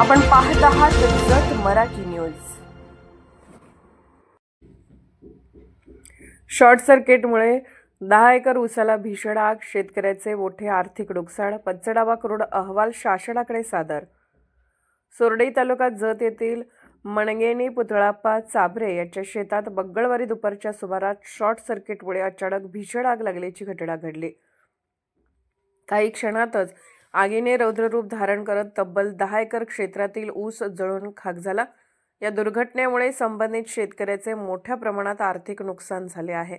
आपण पाहत आहात जत मराठी न्यूज. शॉर्ट सर्किटमुळे दहा एकर उसाला भीषण आग शेतकऱ्याचे मोठे आर्थिक नुकसान पंचनामा करून अहवाल शासनाकडे सादर. सोरडई तालुक्यात जत येथील मणगेनी पुतळाप्पा चाबरे यांच्या शेतात मंगळवारी दुपारच्या सुमारास शॉर्ट सर्किटमुळे अचानक भीषण आग लागल्याची घटना घडली. काही क्षणातच आगीने रौद्ररूप धारण करत तब्बल दहा एकर क्षेत्रातील ऊस जळून खाक झाला. या दुर्घटनेमुळे संबंधित शेतकऱ्याचे मोठ्या प्रमाणात आर्थिक नुकसान झाले आहे.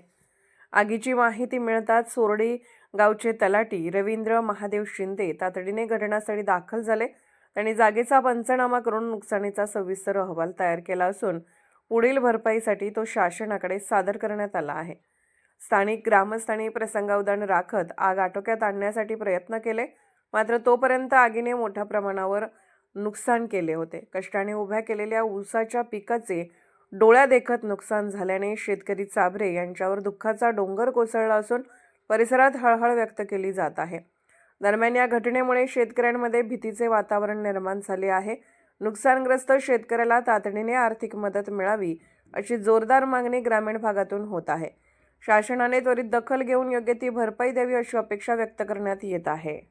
आगीची माहिती मिळताच सोरडी गावचे तलाटी रवींद्र महादेव शिंदे तातडीने घटनास्थळी दाखल झाले. त्यांनी जागेचा पंचनामा करून नुकसानीचा सविस्तर अहवाल तयार केला असून पुढील भरपाईसाठी तो शासनाकडे सादर करण्यात आला आहे. स्थानिक ग्रामस्थांनी प्रसंगावधान राखत आग आटोक्यात आणण्यासाठी प्रयत्न केले. मात्र तोपर्यंत आगीने मोठ्या प्रमाणावर नुकसान केले होते. कष्टाने उभ्या केलेल्या ऊसाच्या पिकाचे डोळ्या देखत नुकसान झाल्याने शेतकरी चाभरे यांच्यावर दुःखाचा डोंगर कोसळला असून परिसरात हळहळ व्यक्त केली जात आहे. दरम्यान या घटनेमुळे शेतकऱ्यांमध्ये भीतीचे वातावरण निर्माण झाले आहे. नुकसानग्रस्त शेतकऱ्याला तातडीने आर्थिक मदत मिळावी अशी जोरदार मागणी ग्रामीण भागातून होत आहे. शासनाने त्वरित दखल घेऊन योग्य ती भरपाई द्यावी अशी अपेक्षा व्यक्त करण्यात येत आहे.